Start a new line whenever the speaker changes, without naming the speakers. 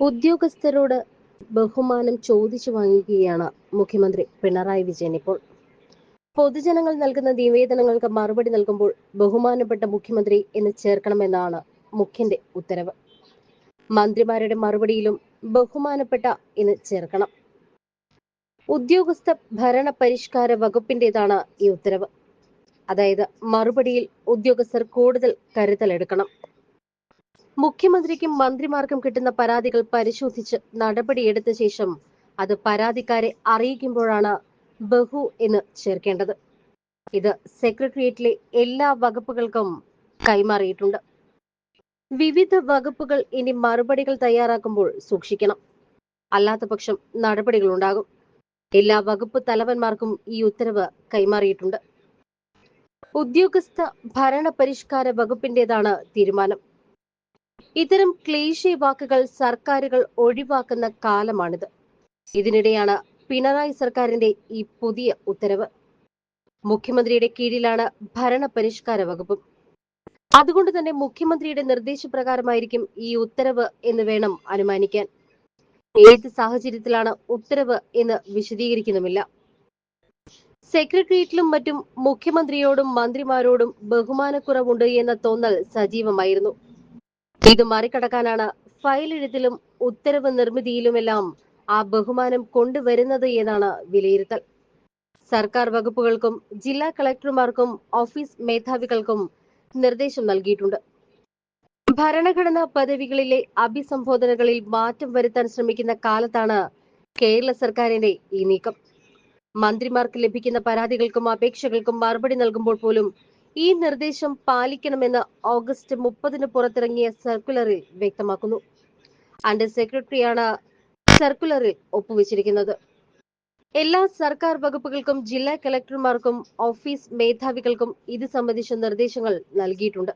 ഉദ്യോഗസ്ഥരോട് ബഹുമാനം ചോദിച്ചു വാങ്ങുകയാണ് മുഖ്യമന്ത്രി പിണറായി വിജയൻ ഇപ്പോൾ. പൊതുജനങ്ങൾ നൽകുന്ന നിവേദനങ്ങൾക്ക് മറുപടി നൽകുമ്പോൾ ബഹുമാനപ്പെട്ട മുഖ്യമന്ത്രി എന്ന് ചേർക്കണമെന്നാണ് മുഖ്യന്റെ ഉത്തരവ്. മന്ത്രിമാരുടെ മറുപടിയിലും ബഹുമാനപ്പെട്ട എന്ന് ചേർക്കണം. ഉദ്യോഗസ്ഥ ഭരണ പരിഷ്കാര വകുപ്പിന്റേതാണ് ഈ ഉത്തരവ്. അതായത് മറുപടിയിൽ ഉദ്യോഗസ്ഥർ കൂടുതൽ കരുതലെടുക്കണം മുഖ്യമന്ത്രിക്കും മന്ത്രിമാർക്കും കിട്ടുന്ന പരാതികൾ പരിശോധിച്ച് നടപടിയെടുത്ത ശേഷം അത് പരാതിക്കാരെ അറിയിക്കുമ്പോഴാണ് ബഹു എന്ന് ചേർക്കേണ്ടത്. ഇത് സെക്രട്ടേറിയറ്റിലെ എല്ലാ വകുപ്പുകൾക്കും കൈമാറിയിട്ടുണ്ട്. വിവിധ വകുപ്പുകൾ ഇനി മറുപടികൾ തയ്യാറാക്കുമ്പോൾ സൂക്ഷിക്കണം. അല്ലാത്ത പക്ഷം നടപടികൾ ഉണ്ടാകും. എല്ലാ വകുപ്പ് തലവന്മാർക്കും ഈ ഉത്തരവ് കൈമാറിയിട്ടുണ്ട്. ഉദ്യോഗസ്ഥ ഭരണ പരിഷ്കാര വകുപ്പിന്റേതാണ് തീരുമാനം. ഇത്തരം ക്ലേശി വാക്കുകൾ സർക്കാരുകൾ ഒഴിവാക്കുന്ന കാലമാണിത്. ഇതിനിടെയാണ് പിണറായി സർക്കാരിന്റെ ഈ പുതിയ ഉത്തരവ്. മുഖ്യമന്ത്രിയുടെ കീഴിലാണ് ഭരണ പരിഷ്കാര വകുപ്പും. അതുകൊണ്ട് തന്നെ മുഖ്യമന്ത്രിയുടെ നിർദ്ദേശപ്രകാരമായിരിക്കും ഈ ഉത്തരവ് എന്ന് വേണം അനുമാനിക്കാൻ. ഏത് സാഹചര്യത്തിലാണ് ഉത്തരവ് എന്ന് വിശദീകരിക്കുന്നുമില്ല. സെക്രട്ടേറിയറ്റിലും മറ്റും മുഖ്യമന്ത്രിയോടും മന്ത്രിമാരോടും ബഹുമാനക്കുറവുണ്ട് എന്ന തോന്നൽ സജീവമായിരുന്നു. ഇത് മറികടക്കാനാണ് ഫയൽ എഴുത്തിലും ഉത്തരവ് നിർമ്മിതിയിലുമെല്ലാം ആ ബഹുമാനം കൊണ്ടുവരുന്നത് എന്നാണ് വിലയിരുത്തൽ. സർക്കാർ വകുപ്പുകൾക്കും ജില്ലാ കളക്ടർമാർക്കും ഓഫീസ് മേധാവികൾക്കും നിർദ്ദേശം നൽകിയിട്ടുണ്ട്. ഭരണഘടനാ പദവികളിലെ അഭിസംബോധനകളിൽ മാറ്റം വരുത്താൻ ശ്രമിക്കുന്ന കാലത്താണ് കേരള സർക്കാരിന്റെ ഈ നീക്കം. മന്ത്രിമാർക്ക് ലഭിക്കുന്ന പരാതികൾക്കും അപേക്ഷകൾക്കും മറുപടി നൽകുമ്പോൾ പോലും ഈ നിർദ്ദേശം പാലിക്കണമെന്ന് ഓഗസ്റ്റ് മുപ്പതിന് പുറത്തിറങ്ങിയ സർക്കുലറിൽ വ്യക്തമാക്കുന്നു. അണ്ടർ സെക്രട്ടറിയാണ് സർക്കുലറിൽ ഒപ്പുവെച്ചിരിക്കുന്നത്. എല്ലാ സർക്കാർ വകുപ്പുകൾക്കും ജില്ലാ കളക്ടർമാർക്കും ഓഫീസ് മേധാവികൾക്കും ഇത് സംബന്ധിച്ച നിർദ്ദേശങ്ങൾ നൽകിയിട്ടുണ്ട്.